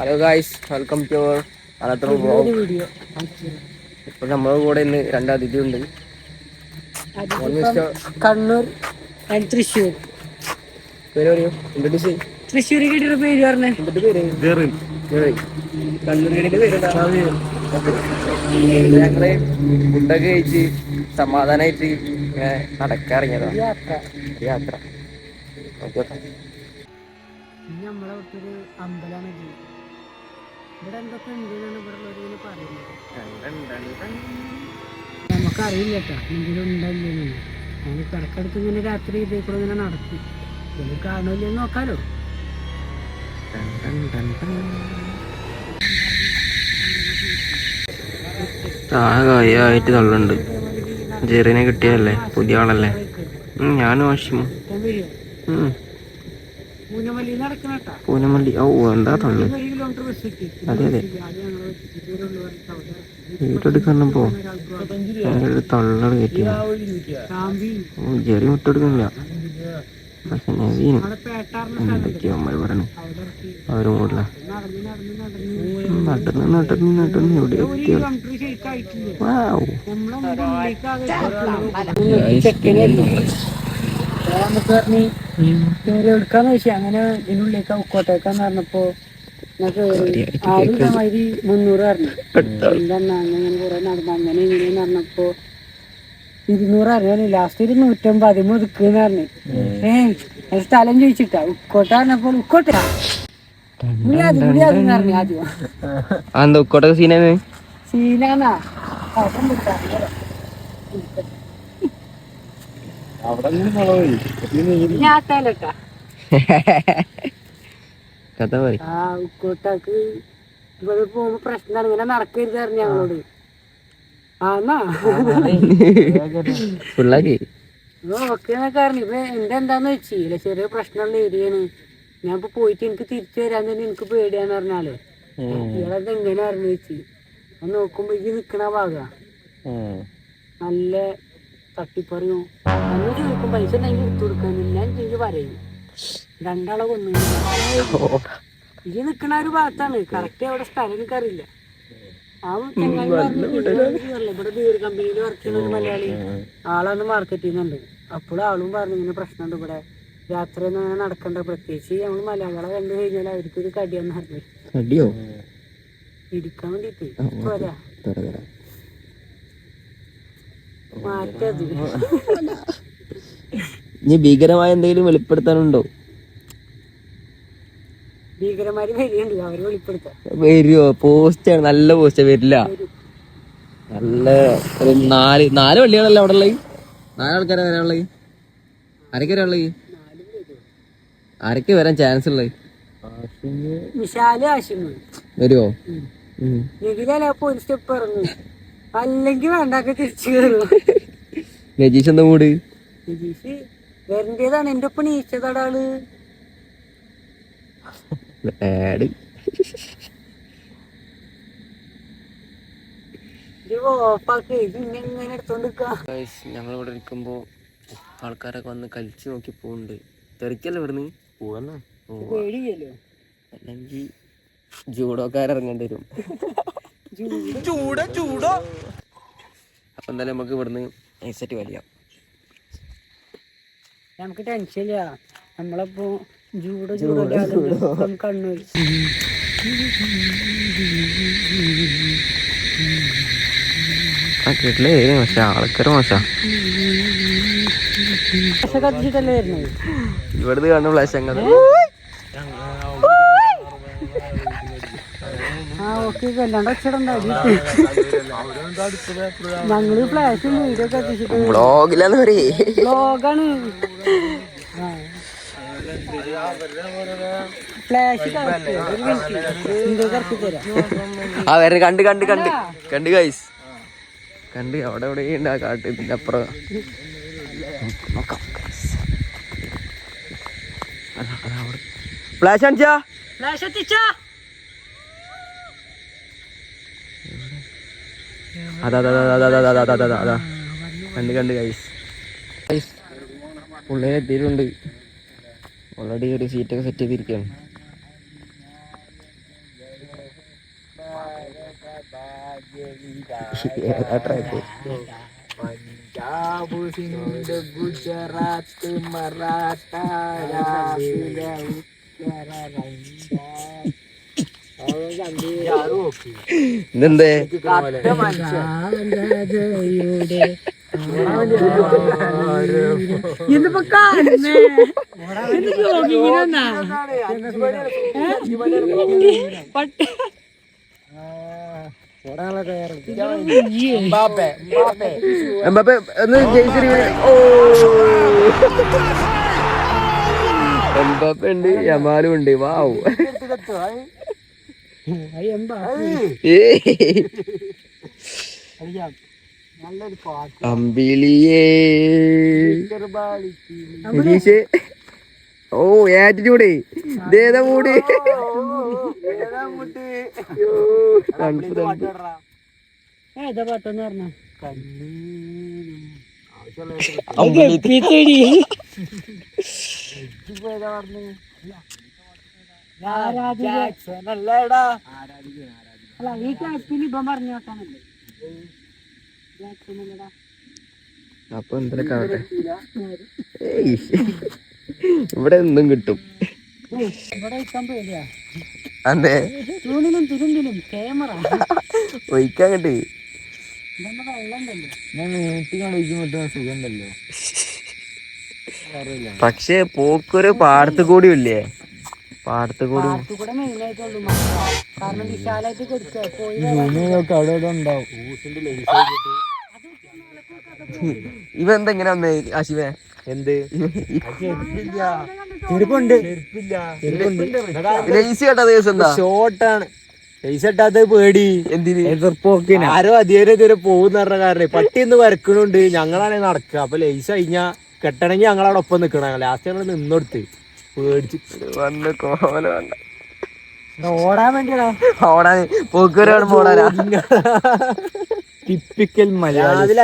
Hello guys welcome to our അനത്ര vlog video ഇപ്പോൾ നമ്മുടെ കൂടെ ഇന്ന് രണ്ട് അതിഥി ഉണ്ട്. കണ്ണൂർ ആൻഡ് തൃശ്ശൂർ. പേര് പറയൂ ഇൻട്രൊഡ്യൂസ് തൃശ്ശൂർ കിട്ടിയ പേര് പറഞ്ഞേ. എന്നിട്ട് പേര്? ജെറിൻ ജെറിൻ കണ്ണൂരിന്റെ പേര് ഞങ്ങൾ ഫുഡൊക്കെ കഴിച്ച് സമാധാനമായിട്ട് ഇങ്ങനെ നടക്കാറിങ്ങിയതാണ് യാത്ര. യാത്ര. ഓക്കെ. ഇനി നമ്മളെ അമ്പലമാണ് ഇവിടെ എന്തൊക്കെ ഉണ്ട് എന്നാണ് ഇവിടെ ഉള്ളവരിങ്ങനെ പറയുന്നത് നമുക്കറിയില്ല കേട്ടോ. എന്തെങ്കിലും ഉണ്ടല്ലേ ഞങ്ങൾ കിടക്കിടക്ക് ഇങ്ങനെ രാത്രി ഇതേ കൂടെ ഇങ്ങനെ നടക്കും. കാണില്ല നോക്കാലോ. ആയിട്ട് തള്ളുണ്ട് ജെറിനെ കിട്ടിയല്ലേ പുതിയ ആളല്ലേ? ഞാനും ആഷിമു പൂനമല്ലി ഓ എന്താ തള്ളു അതെ അതെ വീട്ടെടുക്കണപ്പോ ഞങ്ങളുടെ കയറ്റി ജെറി വിട്ടെടുക്കുന്നില്ല പക്ഷെ നവീൻ എന്തൊക്കെയാ അമ്മ പറഞ്ഞു അവരും കൂടില്ല നടന്ന് നടന്ന് നടന്ന് എവിടെ എത്തിയോ നമുക്ക് പറഞ്ഞ് കേറി എടുക്കാന്ന് വെച്ചാൽ അങ്ങനെ ഇതിനുള്ളിലേക്ക് ഉക്കോട്ടേക്കാന്ന് പറഞ്ഞപ്പോ ആദ്യം ഇതേമാതിരി മുന്നൂറ് പറഞ്ഞു. എന്താ അങ്ങനെ കുറെ നടന്നു. അങ്ങനെ ഇങ്ങനെ പറഞ്ഞപ്പോ ഇരുന്നൂറ് അറിയാൻ ലാസ്റ്റ് ഒരു നൂറ്റമ്പത് അതിമ ഒതുക്കുന്ന് പറഞ്ഞു. ഏ സ്ഥലം ചോദിച്ചിട്ടാ. ഉക്കോട്ട പറഞ്ഞപ്പോൾ ഉക്കോട്ട. ഇവിടെ അത് ഇവിടെ അതെന്ന് പറഞ്ഞു ആദ്യം ആ എന്താ ഉക്കോട്ടൊക്കെ സീനാണ് സീനാന്നാ പാപ്പം വിട്ടാ ഞാത്താലട്ടാ കഥ പറയും. ആ ഉക്കോട്ടാക്ക് ഇവിടെ പോകുമ്പോ പ്രശ്നമാണ്. ഇങ്ങനെ നടക്കരുത് പറഞ്ഞു ഞങ്ങളോട്. ആന്നാ ഫുള്ളാക്കി. ഓക്കെ എന്നൊക്കെ പറഞ്ഞു ഇപ്പൊ എന്റെ എന്താന്ന് വെച്ചില്ല ചെറിയ പ്രശ്നമുള്ള ഏരിയാണ് ഞാൻ ഇപ്പൊ പോയിട്ട് എനിക്ക് തിരിച്ചു വരാൻ തന്നെ എനിക്ക് പേടിയാന്ന് പറഞ്ഞാലേ. ഇയാളത് എങ്ങനെ അറിഞ്ഞു വെച്ച്? അത് നോക്കുമ്പോ ഈ നിക്കണ ഭാഗ. നല്ല തട്ടിപ്പറിയും. അന്ന് ചോദിക്കും പൈസ ഉണ്ടെങ്കിൽ എടുത്തു ഞാൻ ചെയ്ത് പറയും രണ്ടാളെ കൊന്നു. ഈ നിക്കണ ഒരു ഭാഗത്താണ്. കറക്റ്റ് അവിടെ സ്ഥലം എനിക്കറിയില്ല. ആ ചങ്ങായി പറഞ്ഞു, "ഇതിൽ ഇവിടെ ബീർ കമ്പനിയിൽ വർക്ക് ചെയ്യുന്ന ഒരു മലയാളി. ആളാണ് മാർക്കറ്റ് ചെയ്യുന്നുണ്ട് അപ്പോഴും ആളും പറഞ്ഞു ഇങ്ങനെ പ്രശ്നമുണ്ട് ഇവിടെ. രാത്രി ഒന്നും അങ്ങനെ നടക്കണ്ട. പ്രത്യേകിച്ച് നമ്മൾ മലയാളികളെ കണ്ടു കഴിഞ്ഞാൽ അവർക്കൊരു കടിയാന്ന് പറഞ്ഞു. ഇടിക്കാൻ ഇരിക്കാൻ വേണ്ടിട്ട്. പോരാ. ഇനി ഭീകരമായ എന്തെങ്കിലും വെളിപ്പെടുത്താനുണ്ടോ? വരുമോ പോസ്റ്റാണ് നല്ല പോസ്റ്റ് വരില്ല. നല്ല ഒരു നാല് നാല് വള്ളികളല്ലേ അവിടെ ഉള്ളത്? നാല് ആൾക്കാരെ വരാനുള്ളത് ആരൊക്കെ വരാനുള്ളത് ആരൊക്കെ വരാൻ ചാൻസ് ഉള്ളത്? വരുമോ പോലീസ് സ്റ്റെപ്പ് ഇറങ്ങും അല്ലെങ്കിൽ വേണ്ടാക്ക തിരിച്ചു രജീഷ് എന്താ മൂട്? രജീഷ് വരണ്ടേതാണ്. എന്റെ ഒപ്പം നീച്ചതാടാൾ ആൾ. ഞങ്ങളിവിടെ ഇരിക്കുമ്പോ ആൾക്കാരൊക്കെ വന്ന് കളിച്ചു നോക്കി പോകുന്നുണ്ട് തെറിക്കല്ലേ ഇവിടുന്ന്? പോവാന്നാ. അല്ലെങ്കി അല്ലെങ്കിൽ ജൂഡോക്കാരിറങ്ങേണ്ടി വരും. ചൂട ചൂടോ? അപ്പൊ എന്തായാലും നമുക്ക് ഇവിടുന്ന് ഐസെറ്റ് വലിയാം. നമുക്ക് ടെൻഷനില്ല നമ്മളപ്പോ ചൂട് കണ്ണൂർ ആ കേട്ടില്ലേ? പക്ഷെ ഓക്കെ കല്യാണ ഒച്ചടണ്ടായിരുന്നു ഞങ്ങൾ ഫ്ലാഷും വീഡിയോ ഒക്കെ എത്തിച്ചിട്ട് ബ്ലോഗിലാന്ന് പറയേ. ബ്ലോഗാണ് ആ. വേറെ കണ്ട് കണ്ട് കണ്ട്. കണ്ട് ഗൈസ് കണ്ട് അവിടെ എവിടെയുണ്ട് ആ കാട്ട്. ഇതിന്റെ അപ്പുറം. നോക്കാം ഫ്ലാഷ് അടിച്ചാ ഫ്ലാഷ് എത്തിച്ചാ? അതാ അതാ അതാ അതാ അതാ അതാ അതാ അതാ. കണ്ട് കണ്ട് ഗൈസ് ഗൈസ് പുള്ളിനെ എത്തിയിട്ടുണ്ട്. ഓൾറെഡി ഒരു സീറ്റൊക്കെ സെറ്റ് ചെയ്തിരിക്കുകയാണ്. പഞ്ചാബ് സിന്ധ് ഗുജറാത്ത് മറാഠ ഇതെന്തേ? ഇതിപ്പോ കാണുന്നേ. ഇത് ജോഗിങ്ങിനൊന്നാ പട്ട് എംബാപ്പെ ഒന്ന് ജയിച്ചിരി ഓ. എംബാപ്പെ ഉണ്ട് യമാലും ഉണ്ട് വാവ് അമ്പിളിയേ. നിതീഷ് ഓ ആറ്റിറ്റ്യൂഡ് ഇതേതാ മൂട്. തണുപ്പ് തണുപ്പ് ഏതാ പാട്ടെന്ന് പറഞ്ഞ. അല്ലേടാ അല്ല ഈ ക്ലാസ്സിൽ ഇപ്പം പറഞ്ഞു നോക്കാനല്ലേ ജാക്സൺ അപ്പൊ എന്തിനൊക്കെ ആവട്ടെ ഇവിടെ എന്തും കിട്ടും. അതെ. തൂണിലും തുരുമ്പിലും ക്യാമറ ഒഴിക്കാൻ കിട്ടി. പക്ഷേ പോക്കൊരു പാടത്ത് കൂടി ഇല്ലേ? പാടത്ത് കൂടി ഇവ വന്നേ ആശിവേ? എന്ത്? ചെരുപ്പുണ്ട്. ചെരുപ്പില്ല. കേട്ടാ ദിവസം എന്താ? ഷോർട്ടാണ് പൈസ ഇട്ടാത്ത പേടി. എന്തിന്? എതിർപ്പോക്കിന് ആരോ അധികം ഇതുവരെ പോകുന്ന പറഞ്ഞ കാരണം. പട്ടി ഇന്ന് വരക്കണുണ്ട്. ഞങ്ങളാണെങ്കിൽ നടക്കുക. അപ്പൊ ലൈസ് കഴിഞ്ഞാ കെട്ടണമെങ്കിൽ ഞങ്ങളവിടെ ഒപ്പം നിക്കണ ലാസ്റ്റ് ഞങ്ങൾ നിന്നൊടുത്ത്. പേടിച്ച്. വന്ന് കോല ഓടാൻ വേണ്ടിയാ ഓടാൻ ഓടാനാ ടിപ്പിക്കൽ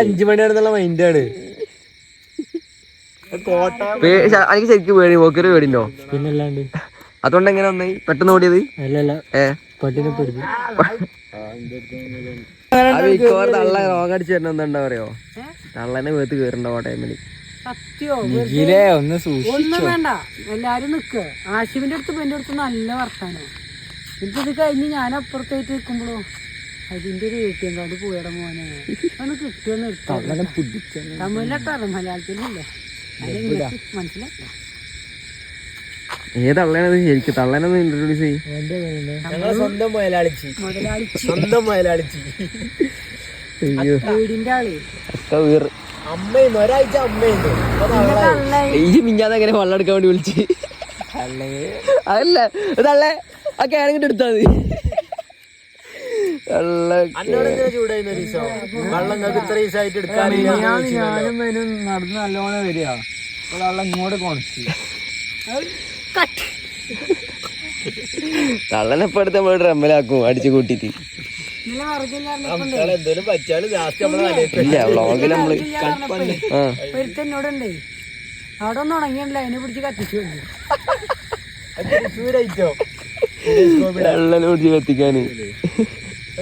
അഞ്ചു മണിയാണെന്നുള്ള മൈൻഡാണ് എനിക്ക് ശരിക്കും പേടി പോക്കൊരു പേടിണ്ടോ? പിന്നല്ലാണ്ട്. അതുകൊണ്ട് എങ്ങനെ വന്നേ? പെട്ടെന്ന് ഓടിയത്? അല്ലല്ല. ഏ? പട്ടിനെ പേടി തള്ള തരുന്ന എന്താ പറയോ? തള്ളനെ വേത്ത് കേറിണ്ടോ ആ ടൈമിൽ സത്യോ ഒന്ന് ഒന്നും വേണ്ട. എല്ലാരും നിക്ക്. ആശിവിന്റെ അടുത്ത് എന്റെ അടുത്ത് നല്ല വർത്താനം. എനിക്ക് ഇത് കഴിഞ്ഞ് ഞാൻ അപ്പുറത്തായിട്ട് നിൽക്കുമ്പോഴോ അതിന്റെ ഒരു എ ടി എം കാർഡ് പോയട മോനെ. ഒന്ന് കിട്ടിയൊന്ന് തമ്മിലെ തമിഴിലൊക്കെ മലയാളത്തിലല്ലേ അതെങ്ങനെ മനസ്സിലായി ഏത് തള്ളേനത് ശരിക്കും തള്ളേനൊന്ന് ഇൻട്രൊഡ്യൂസ് ചെയ്യും. സ്വന്തം മുതലാളിച്ചി മുതലാളി സ്വന്തം മുതലാളിച്ചി വീടിന്റെ ആൾ. ഒക്കെ വീറ് അമ്മയുന്നു ഒരാഴ്ച അമ്മയുന്നു. ഈ മിഞ്ഞാന്ന് വെള്ളം എടുക്കാൻ വേണ്ടി വിളിച്ച്? അതല്ല ഇതല്ലേ ആ കേരങ്ങിട്ട് എടുത്താ മതി. ഞാനും വരും നടന്ന് നല്ലോണം വരിക. വെള്ളം ഇങ്ങോട്ട് കൊണച്ച്. നമ്മൾ ഡ്രമ്മിലാക്കും അടിച്ചു കൂട്ടിട്ട് ഇല്ല. വ്ളോഗിൽ നമ്മൾ ആ. ഒരുത്തന്നോടുണ്ടേ അവിടെ ഒന്നും ഉണങ്ങിയല്ല അതിനെ പിടിച്ച് കത്തിച്ചു തള്ളനെ പിടിച്ച് കത്തിക്കാന്.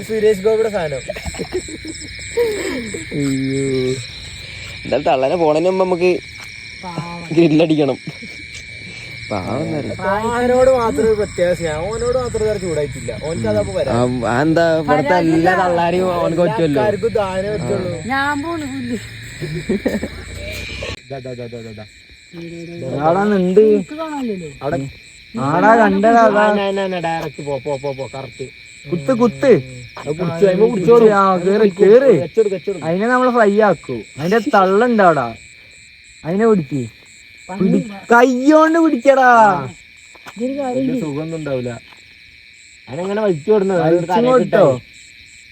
സുരേഷ് ഗോപിയുടെ സാധനം. അയ്യോ. എന്തായാലും തള്ളനെ പോണതിന് മുമ്പ് നമുക്ക് ഗ്രില്ലടിക്കണം. അവനോട് മാത്രം ഒരു പ്രത്യേക സ്നേഹം ഓനോട് മാത്രമേ ചൂടായിട്ടില്ല. ഓനക്ക് അതപ്പോ വരാം. എന്താ ഇവിടുത്തെ എല്ലാ തള്ളാരെയും അവനക്ക് പറ്റുമല്ലോ. ആർക്കും താനെ പറ്റുള്ളൂ. ഞാൻ ഡയറക്റ്റ് പോ പോ പോ പോ കറക്റ്റ് കുത്ത് കുത്ത്. അതിനെ നമ്മൾ ഫ്രൈ ആക്കൂ. അതിന്റെ തള്ളുണ്ട് അവിടെ. അതിനെ പിടിക്ക്. കയ്യോണ്ട് പിടിക്കടാ. സുഖമൊന്നും ഉണ്ടാവില്ല അതിനെങ്ങനെ വലിച്ചു വിടുന്നത്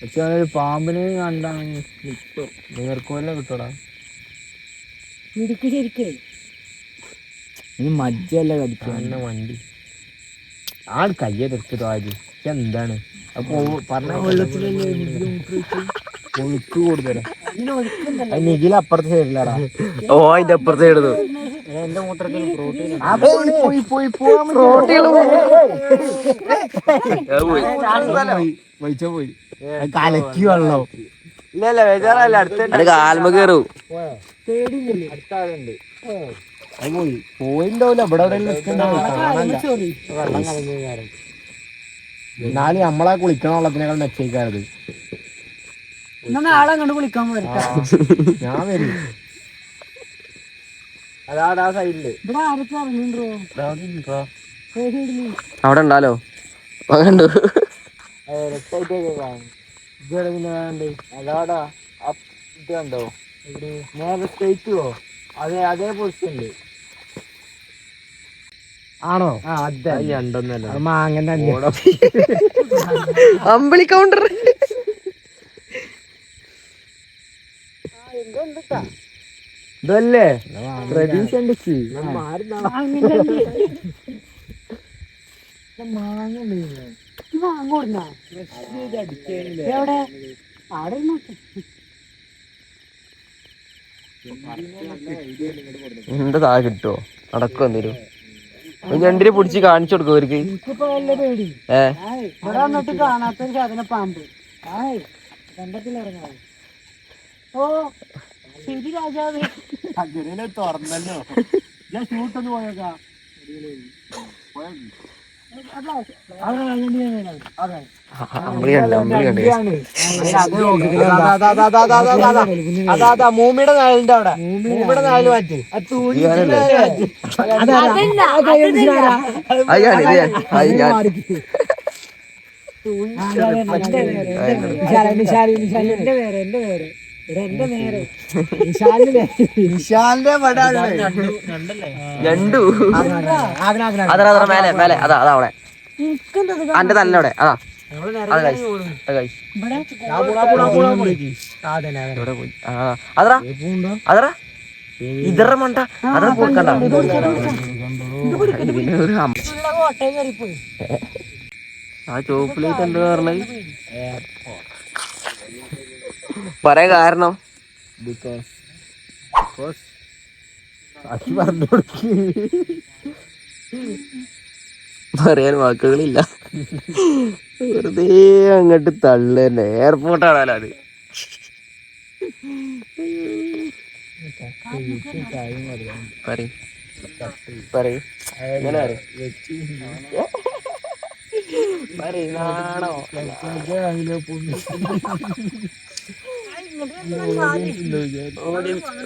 പക്ഷെ ഒരു പാമ്പിനെ കണ്ടാണ് കിട്ടടാ. ഇനി മജ്ജല്ല കടിക്കുന്ന വണ്ടി ആൾ കയ്യെ കയ്യെടുത്തിട്ടോ ആര്? എന്താണ്? അപ്പൊ പറഞ്ഞ ഒഴുക്ക് കൂടുതലാ. നിഖിൽ അപ്പുറത്തെ സൈഡിലാടാ. ഓ അതിന്റെ അപ്പുറത്തെ എടുത്തു എന്റെ മൂത്രത്തിൽ പ്രോട്ടീൻ പോയി കലക്കി വെള്ളം. ഇല്ല ഇല്ല ബേജാറല്ല അടുത്ത കാൽമ കയറും അടുത്ത ആളുണ്ട്. അത് പോയി. പോയിണ്ടാവില്ല ഇവിടെ വെള്ളം എന്നാലും നമ്മളെ കുളിക്കണ വെള്ളത്തിനേക്കാൾ പോരട്ടാ ഞാൻ വരും. സൈഡിൽ അവിടെ ഉണ്ടാലോ? കണ്ടു. അതാടാ ഇത് കണ്ടോ? നേരെ സ്ട്രേറ്റ് പോ അതെ അതേ പൊസിഷൻ ഉണ്ട് ആണോ? മാങ്ങന്റെ അമ്പിളി കൗണ്ടർ ഇതല്ലേ? പ്രതീക്ഷ ഉണ്ട് എവിടെ? ആടെ. എന്റെ താഴെ കിട്ടുവോ നടക്കും എന്തേലും ഞണ്ടിനെ പിടിച്ച് കാണിച്ചു കൊടുക്കും അവർക്ക് ഏഹ് കാണാത്തൊരു സാധന പാമ്പ്. ഓ ശരി രാജാവേ അങ്ങനെ തുറന്നല്ലോ ഞാൻ ഷൂട്ടൊന്ന് പോയേക്കാം മൂമിയുടെ നായലിന്റെ അവിടെ മൂമിയുടെ നായൽ മാറ്റി ഞാൻ എന്റെ പേര് എന്റെ പേര് ഇവിടെ എന്റെ നേരെ. വിശാലിന്റെ വിശാലിന്റെ ഞണ്ടു അതാ അതാ മേലെ മേലെ. അതാ അതാ അവിടെ അന്റെ തന്നെ അവിടെ അതാ. അതറാ അതറാ ഇതറ മണ്ട. അതറ പോക്കണ്ട. ആ ചോപ്പിലേക്ക് എന്താ പറഞ്ഞത് പറയാൻ കാരണം? പറഞ്ഞു കൊടുക്ക്. പറയാൻ വാക്കുകളില്ല. വെറുതെ അങ്ങോട്ട് തള്ള. തന്നെ എയർപോർട്ടാണല്ലോ അത്. പറയും. പറയും. അങ്ങനെ പറയ്.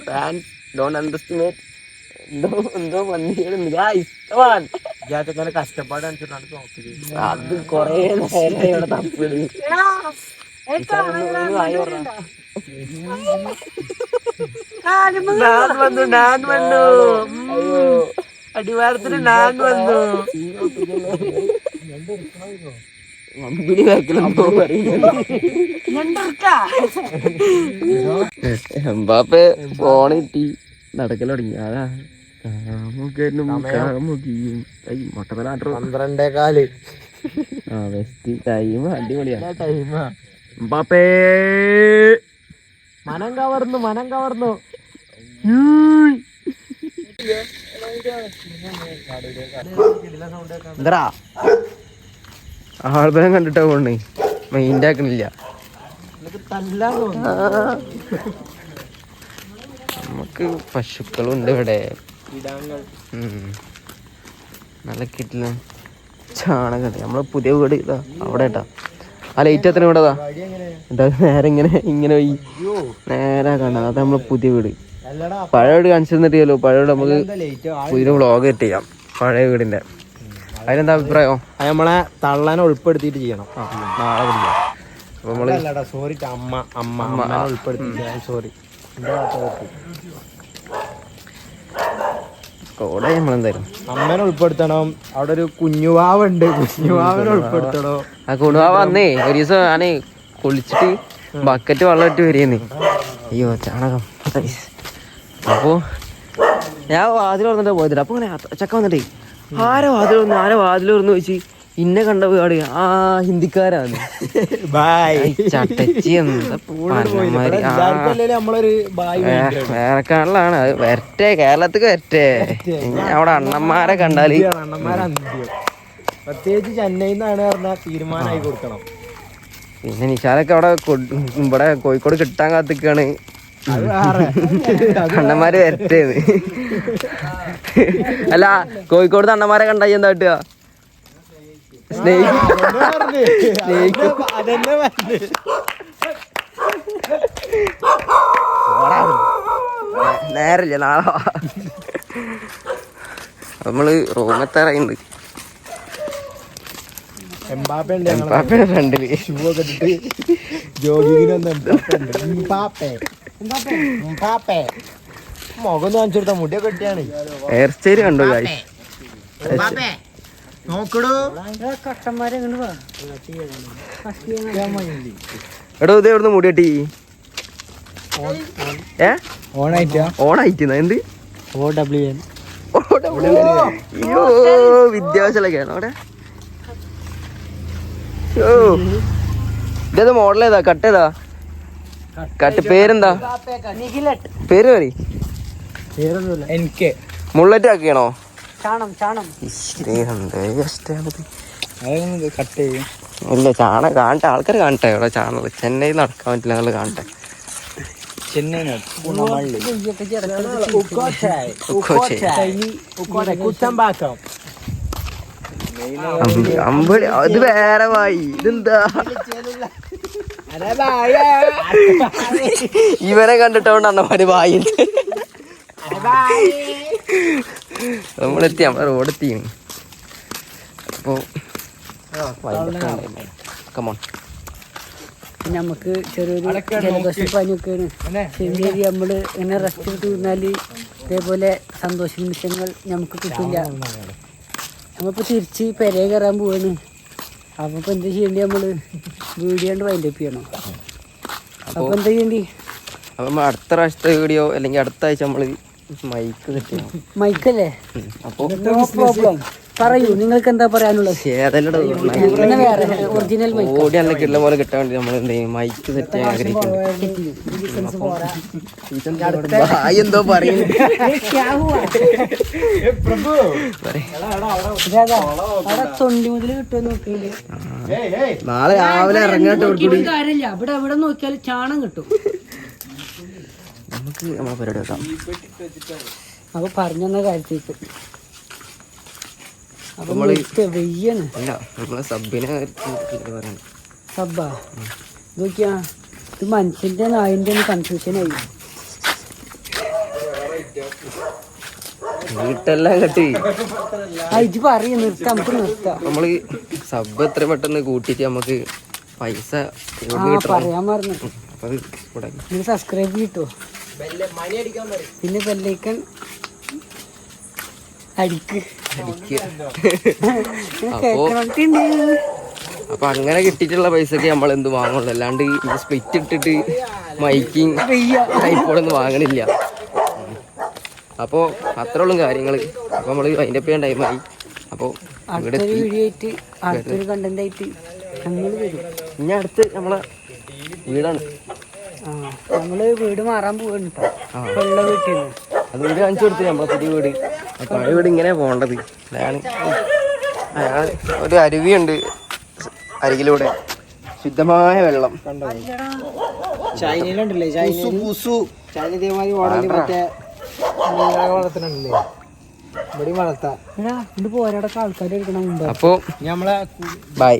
ഫാൻസ് ഡോണ്ട് അണ്ടർസ്റ്റിമേറ്റ് എന്തോ എന്തോ കഷ്ടപ്പാട് അനുസരിച്ചാണ് അത് കൊറേ നേരമായി ഇവിടെ തപ്പിട് ഞാൻ വന്നു ഞാൻ വന്നു. അടിവാരത്തിന് ഞാൻ വന്നു. അമ്പിളി ബാക്കിലെന്തോ പറയുന്നത് എംബാപ്പെ ഫോൺ കിട്ടി നടക്കൽ തുടങ്ങി. അതാ കാമുകനും കാമുകിയും ഐ മൊട്ടത്തലാട്ടോ പന്ത്രണ്ടേ കാൽ ആ വെസ്റ്റ് ടൈം അടിപൊളിയാ. ടൈമാ എംബാപ്പേ. മനം കവർന്നു മനം കവർന്നു. എന്താ ആൾബലം കണ്ടിട്ടാ പോണേ. മൈൻഡ് ആക്കണില്ല. നമുക്ക് പശുക്കളും പശുക്കളുണ്ട് ഇവിടെ. നല്ല കിട്ടില്ല ചാണകം നമ്മളെ പുതിയ വീട് ഇതാ. അവിടെ കേട്ടാ ആ ലൈറ്റ് എത്ര ഇവിടെ എന്താ നേരെ ഇങ്ങനെ ഇങ്ങനെ പോയി. നേരെ കാണാം അതാ നമ്മളെ പുതിയ വീട്. പഴയ വീട് കാണിച്ചു തന്നിട്ടില്ലല്ലോ പഴയ വീട് നമുക്ക് പുതിയ വ്ളോഗ് ചെയ്യാം. പഴയ വീടിന്റെ. അതിനെന്താ അഭിപ്രായം? അത് നമ്മളെ തള്ളനെ ഉൾപ്പെടുത്തിയിട്ട് ചെയ്യണം. നാളെ പിടിക്കാം അപ്പൊ നമ്മൾ അല്ലടാ സോറി അമ്മ അമ്മ അമ്മ ഉൾപ്പെടുത്തി സോറി കോടെ നമ്മളെന്തായാലും. അമ്മനെ ഉൾപ്പെടുത്തണം. അവിടെ ഒരു കുഞ്ഞുവാവ് ഉണ്ട് കുഞ്ഞുവാവിനെ ഉൾപ്പെടുത്തണം. ആ കുണുവാവ് വന്നേ. ഒരു ദിവസം ഞാനേ കുളിച്ചിട്ട് ബക്കറ്റ് വെള്ളം ഇട്ട് വരികയെന്ന് അയ്യോ ചാണകം. അപ്പോൾ അപ്പോ ഞാൻ വാതിൽ തുറന്നിട്ട് പോയതില്ല അപ്പൊ ഇങ്ങനെ ചക്ക വന്നിട്ടേ ആരോ വാതിൽ തുറന്ന് ആരോ വാതിൽ തുറന്ന് വെച്ച് ഇന്നെ കണ്ട പാട് ആ ഹിന്ദിക്കാരാണ്. എന്താ പന്നമാതിരി. ആ, നമ്മളൊരു ബായ് വേ- വേറെ കാണലാണ്. അത് വരട്ടെ കേരളത്തിക്ക് വരട്ടെ. അവിടെ അണ്ണന്മാരെ കണ്ടാൽ. പ്രത്യേകിച്ച് ചെന്നൈയിൽ നിന്നാണ് പറഞ്ഞാൽ തീരുമാനമായി കൊടുക്കണം. പിന്നെ നിശാലൊക്കെ അവിടെ ഇവിടെ കോഴിക്കോട് കിട്ടാൻ കാത്തിക്കാണ്. വേറെ. വരട്ടേന്ന്. അല്ല കോഴിക്കോട് അണ്ണന്മാരെ കണ്ടായി എന്താ കിട്ടുക? നേരല്ല നാളെ. നമ്മൾ റൂമെത്താറായിണ്ട്. എംബാപ്പ ഫ്രണ്ടിൽ. ഷൂ ഒക്കെ ഇട്ടിട്ട് ജോഗിങ്ങിനൊന്നും എംബാപ്പ എംബാപ്പെ എംബാപ്പെ. മുഖം കാണിച്ചു കൊടുത്താ മുടിയൊക്കെ കെട്ടിയാണ് ഹെയർ സ്റ്റൈൽ കണ്ടു നോക്കടോ. വാ. എടോ ഇത് എവിടുന്ന് മുടി കെട്ടി ഏ? ഓണായിട്ടാ. ഓണായിട്ട് എന്ത്? ഓ ഡബ്ല്യു എൻ അയ്യോ വിദ്യാഭ്യാസമൊക്കെയാണോ അവിടെ. ഓ. ഇതേത് മോഡൽ ഏതാ? കട്ട് ഏതാ? കട്ട് പേരെന്താ? പേര് പറ എനിക്ക്. മുള്ളറ്റ് ആക്കിയാണോ? ചാണം ചാണം. അതൊന്നും കട്ട് ചെയ്യും. ഇല്ല ചാണ കാണട്ടെ. ആൾക്കാർ കാണട്ടെ ഇവിടെ ചാണകം. ചെന്നൈയിൽ നടക്കാൻ പറ്റില്ല നിങ്ങൾ കാണട്ടെ. ചെന്നൈ അമ്പ- അമ്പടി അത് വേറെ വായി. ഇതെന്താ? ഇവനെ കണ്ടിട്ടോണ്ട് അണ്ണന്മാര് വായി നമ്മളെത്തി നമ്മളെ റോഡെത്തി. അപ്പോ കമോൺ നമുക്ക് ചെറിയൊരു ജലദോഷം പനിയൊക്കെയാണ്. ശരി നമ്മൾ ഇങ്ങനെ റെസ്റ്റ് എടുത്ത് നിന്നാൽ ഇതേപോലെ സന്തോഷ നിമിഷങ്ങൾ നമുക്ക് കിട്ടില്ല. നമ്മളിപ്പോ തിരിച്ച് പെരേ കയറാൻ പോവാണ്. അപ്പൊ ഇപ്പൊ എന്താ ചെയ്യണ്ടി നമ്മൾ? വീഡിയോ കൊണ്ട് വൈൻഡപ്പ് ചെയ്യണോ? അപ്പൊ എന്താ ചെയ്യണ്ടി? അപ്പൊ നമ്മൾ അടുത്ത പ്രാവശ്യത്തെ വീഡിയോ അല്ലെങ്കിൽ അടുത്ത ആഴ്ച നമ്മൾ മൈക്ക് സെറ്റ് ചെയ്യണം മൈക്കല്ലേ അപ്പൊ പ്രോബ്ലം പറയൂ നിങ്ങൾക്ക് എന്താ പറയാനുള്ളത് ഒറിജിനൽ മൈക്ക് ഓടി കിട്ടുന്ന പോലെ കിട്ടാൻ വേണ്ടി നമ്മൾ മൈക്ക് സെറ്റ് ചെയ്യാൻ ആഗ്രഹിക്കുന്നു. എന്തോ നാളെ രാവിലെ ഇറങ്ങാട്ട് കാര്യമില്ല. ഇവിടെ എവിടെ നോക്കിയാൽ ചാണം കിട്ടും. നമുക്ക് നമ്മളെ പരിപാടി വെക്കാം. അപ്പൊ പറഞ്ഞെന്ന കാര്യത്തേക്ക് നിർത്ത് വെയ്യാണ്. അല്ല നമ്മളെ സബിനെ പറയണം. സബ്ബാ? നോക്കിയാ ഇത് മനുഷ്യന്റെ നായിന്റെ കൺഫ്യൂഷൻ ആയി. വീട്ടെല്ലാം കട്ടി ആ പറയും പറയ നിർത്താം നമുക്ക് നിർത്താം. നമ്മൾ സബ് എത്ര പെട്ടെന്ന് കൂട്ടിട്ട് നമുക്ക് പൈസ പറയാൻ കൂടെ നിങ്ങൾ സബ്സ്ക്രൈബ് കിട്ടുമോ പിന്നെ ബെല്ലൈക്കൺ അടിക്ക്. അപ്പൊ അങ്ങനെ കിട്ടിയിട്ടുള്ള പൈസക്ക് നമ്മൾ എന്ത് വാങ്ങുള്ളൂ? അല്ലാണ്ട് സ്പ്ലിറ്റ് ഇട്ടിട്ട് മൈക്കിങ് ഐഫോണൊന്നും വാങ്ങണില്ല. അപ്പോൾ അത്ര ഉള്ളു കാര്യങ്ങൾ അപ്പോൾ നമ്മൾ അതിന്റെ ഒപ്പം ടൈമായി അപ്പോൾ ഇനി അടുത്ത് നമ്മളെ വീടാണ്. നമ്മൾ വീട് മാറാൻ. വെള്ള വീട്ടിൽ നിന്ന് അത് വീട് കാണിച്ചു കൊടുത്തു നമ്മളെ പുതിയ വീട് ആ പഴയ വീട് ഇങ്ങനെ പോകേണ്ടത്. അതാണ് അയാൾ ഒരു അരുവിയുണ്ട് അരികിലൂടെ. ശുദ്ധമായ വെള്ളം. ചൈനയിലുണ്ടല്ലേ? ചൈന പുസു ചൈന ഇതേമാതിരി മറ്റേ വളർത്താം. പോരാടൊക്കെ ആൾക്കാർ എടുക്കണം അപ്പോൾ നമ്മളെ ബൈ.